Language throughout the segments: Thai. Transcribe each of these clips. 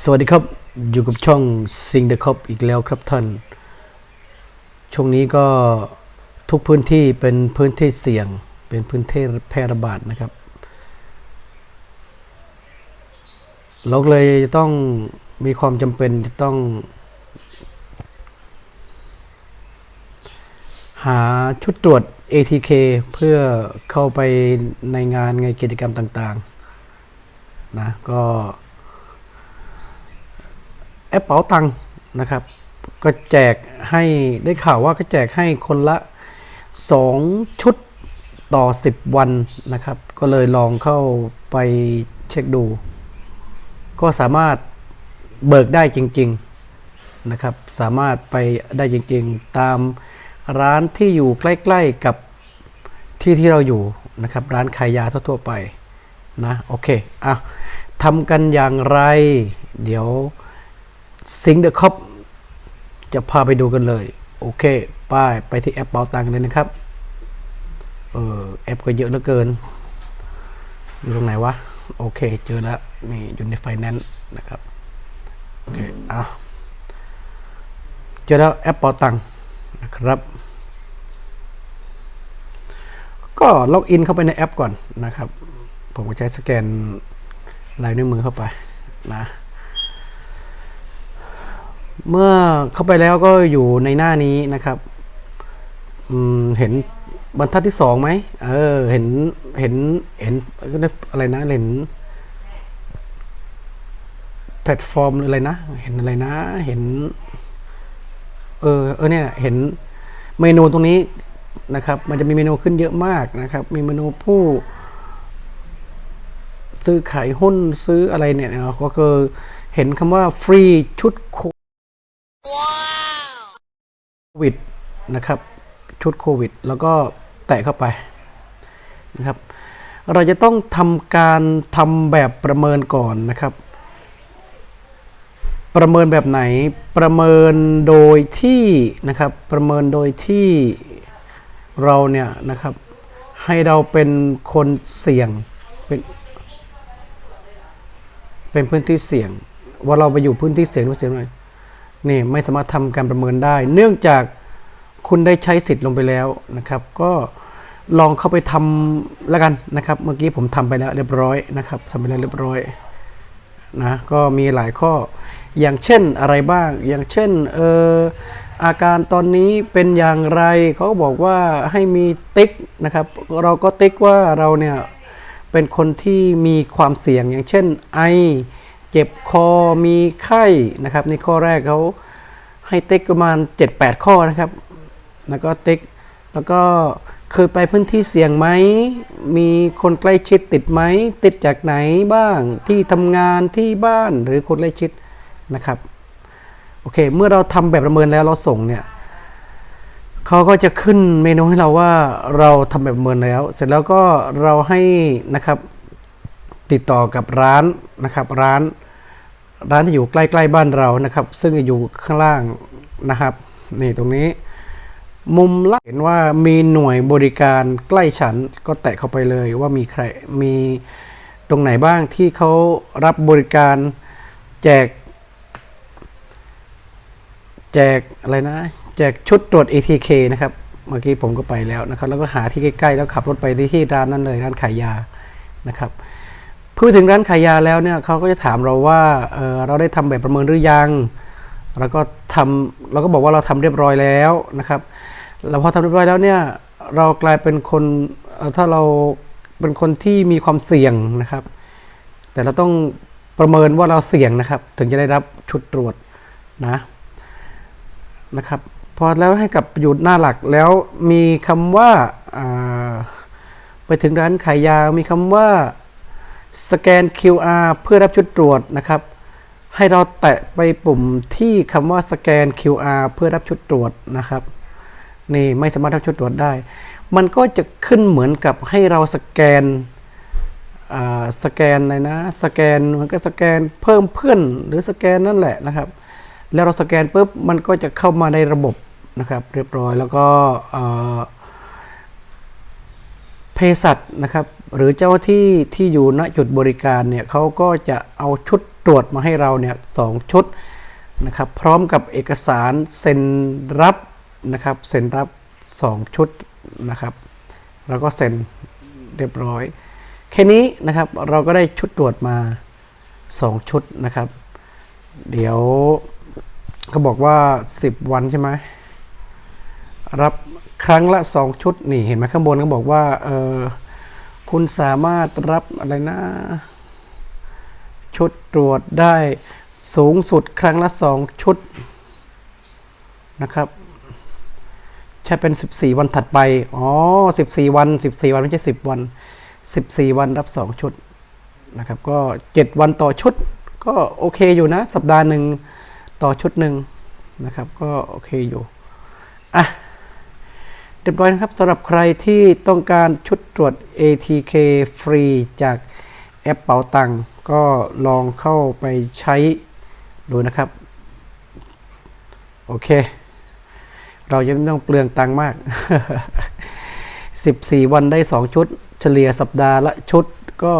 สวัสดีครับอยู่กับช่องซิงเดอะคอปอีกแล้วครับท่าน ช่วงนี้ก็ทุกพื้นที่เป็นพื้นที่เสี่ยง เป็นพื้นที่แพร่ระบาดนะครับ เราเลยจะต้องมีความจำเป็นจะต้อง หาชุดตรวจ ATK เพื่อเข้าไปในงานในกิจกรรมต่าง ๆ นะก็ แอปเป๋าตังค์นะครับ ก็แจกให้ได้ข่าวว่าก็แจกให้คนละ 2 ชุดต่อ 10 วันนะครับ ก็เลยลองเข้าไปเช็คดู ก็สามารถเบิกได้จริง ๆนะครับ สามารถไปได้จริง ๆ ตามร้านที่อยู่ใกล้ ๆกับที่ที่เราอยู่นะครับ ร้านขายยาทั่วๆไปนะโอเคอะทำกันอย่างไร เดี๋ยว ซิงเดอะคอปจะพาไปดูกันเลย โอเค ป้ายไปที่แอปเป๋าตังค์เลยนะครับ เออแอปก็เยอะเหลือเกิน อยู่ตรงไหนวะ โอเค เจอแล้วนี่อยู่ในไฟแนนซ์นะครับ โอเคอะเจอแล้วแอปเป๋าตังค์นะครับ ก็ล็อกอินเข้าไปในแอปก่อนนะครับ ผมก็ใช้สแกนลายนิ้วมือเข้าไปนะ เมื่อเข้าไปแล้วก็อยู่ในหน้านี้นะครับเห็นบรรทัดที่สองไหมเออ เห็น เห็น เห็นอะไรนะ เห็นแพลตฟอร์มหรืออะไรนะ เห็นอะไรนะ เห็น เออ เออเนี่ย เห็นเมนูตรงนี้นะครับ มันจะมีเมนูขึ้นเยอะมากนะครับ มีเมนูผู้ ซื้อขายหุ้นซื้ออะไรเนี่ยก็คือเห็นคำว่าฟรีชุดโค วิดนะครับ ชุดโควิด แล้วก็แตะเข้าไปนะครับ เราจะต้องทำการทำแบบประเมินก่อนนะครับ ประเมินแบบไหนประเมินโดยที่นะครับประเมินโดยที่เราเนี่ยนะครับให้เราเป็นคนเสี่ยงเป็นเป็นพื้นที่เสี่ยง ว่าเราไปอยู่พื้นที่เสี่ยงหรือเสี่ยงหน่อย นี่ไม่สามารถทำการประเมินได้ เนื่องจากคุณได้ใช้สิทธิ์ลงไปแล้วนะครับ ก็ลองเข้าไปทำแล้วกันนะครับ เมื่อกี้ผมทำไปแล้วเรียบร้อยนะครับทำไปแล้วเรียบร้อยนะก็มีหลายข้ออย่างเช่นอะไรบ้าง อย่างเช่นเอออาการตอนนี้เป็นอย่างไรเขาก็บอกว่าให้มีติ๊กนะครับ เราก็ติ๊กว่าเราเนี่ยเป็นคนที่มีความเสี่ยงอย่างเช่นไอ เจ็บคอมีไข้นะครับในข้อแรกเขาให้เติ๊กประมาณ 7-8 ข้อนะครับ แล้วก็เติ๊กแล้วก็เคยไปพื้นที่เสี่ยงไหม มีคนใกล้ชิดติดไหม ติดจากไหนบ้าง ที่ทำงานที่บ้านหรือคนใกล้ชิดนะครับ โอเค เมื่อเราทำแบบประเมินแล้วเราส่งเนี่ยเขาก็จะขึ้นเมนูให้เราว่าเราทำแบบประเมินแล้ว เสร็จแล้วก็เราให้นะครับ ติดต่อกับร้านนะครับ ร้านร้านที่อยู่ใกล้ๆบ้านเรานะครับ ซึ่งอยู่ข้างล่างนะครับนี่ตรงนี้ มุมล่างเห็นว่ามีหน่วยบริการใกล้ฉันก็แตะเข้าไปเลยว่ามีใครมีตรงไหนบ้างที่เขารับบริการแจก แจกอะไรนะ แจกชุดตรวจ ATK นะครับเมื่อกี้ผมก็ไปแล้วนะครับ แล้วก็หาที่ใกล้ๆ แล้วขับรถไปที่ที่ร้านนั้นเลยร้านขายยานะครับ เพื่อถึงร้านขายยาแล้วเนี่ยเขาก็จะถามเราว่าเเราได้ทำแบบประเมินหรือยัง แล้วก็ทำเราก็บอกว่าเราทำเรียบร้อยแล้วนะครับแล้วพอทำเรียบร้อยแล้วเนี่ยเรากลายเป็นคนถ้าเราเป็นคนที่มีความเสี่ยงนะครับ แต่เราต้องประเมินว่าเราเสี่ยงนะครับ ถึงจะได้รับชุดตรวจนะนะครับพอแล้วให้กลับอยู่หน้าหลักแล้วมีคำว่าอ่าไปถึงร้านขายยา มีคำว่า สแกน QR เพื่อรับชุดตรวจนะครับ ให้เราแตะไปปุ่มที่คำว่าสแกน QR เพื่อรับชุดตรวจนะครับนี่ไม่สามารถรับชุดตรวจได้ มันก็จะขึ้นเหมือนกับให้เราสแกนอ่าสแกนอะไรนะสแกนมันก็สแกนเพิ่มเพื่อนหรือสแกนนั่นแหละนะครับ แล้วเราสแกนปุ๊บมันก็จะเข้ามาในระบบนะครับ เรียบร้อยแล้วก็เออเภสัชนะครับ หรือเจ้าที่ที่อยู่ณจุดบริการเนี่ยเขาก็จะเอาชุดตรวจมาให้เราเนี่ยสองชุดนะครับพร้อมกับเอกสารเซ็นรับนะครับเซ็นรับสองชุดนะครับแล้วก็เซ็นเรียบร้อย แค่นี้นะครับเราก็ได้ชุดตรวจมาสองชุดนะครับ เดี๋ยวเขาบอกว่า 10 วันใช่ไหมรับครั้งละ 2 ชุดนี่เห็นไหมข้างบนเขาบอกว่าเออ คุณสามารถรับอะไรนะ ชุดตรวจได้สูงสุดครั้งละ2ชุดนะครับใช่เป็น 14 วันถัดไป อ๋อ 14 วัน 14 วันไม่ใช่ 10 วัน 14 วันรับ 2 ชุดนะครับ ก็ 7 วันต่อชุด ก็โอเคอยู่นะ สัปดาห์หนึ่งต่อชุดหนึ่งนะครับ ก็โอเคอยู่ อะ เรียบร้อยนะครับสำหรับใครที่ต้องการชุดตรวจ ATK ฟรีจากแอปเป๋าตังก็ลองเข้าไปใช้ดูนะครับ โอเค เรายังไม่ต้องเปลืองตังมาก 14 วันได้ 2 ชุด เฉลี่ยสัปดาห์ละชุดก็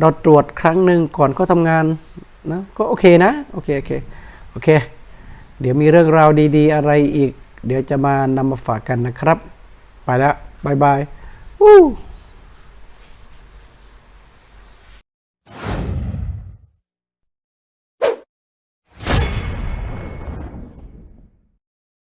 เราตรวจครั้งหนึ่งก่อนเขาทำงานนะก็โอเคนะ โอเค โอเค โอเค เดี๋ยวมีเรื่องราวดี ๆ อะไรอีก เดี๋ยวจะมานำมาฝากกันนะครับ ไปแล้วบายบายวู้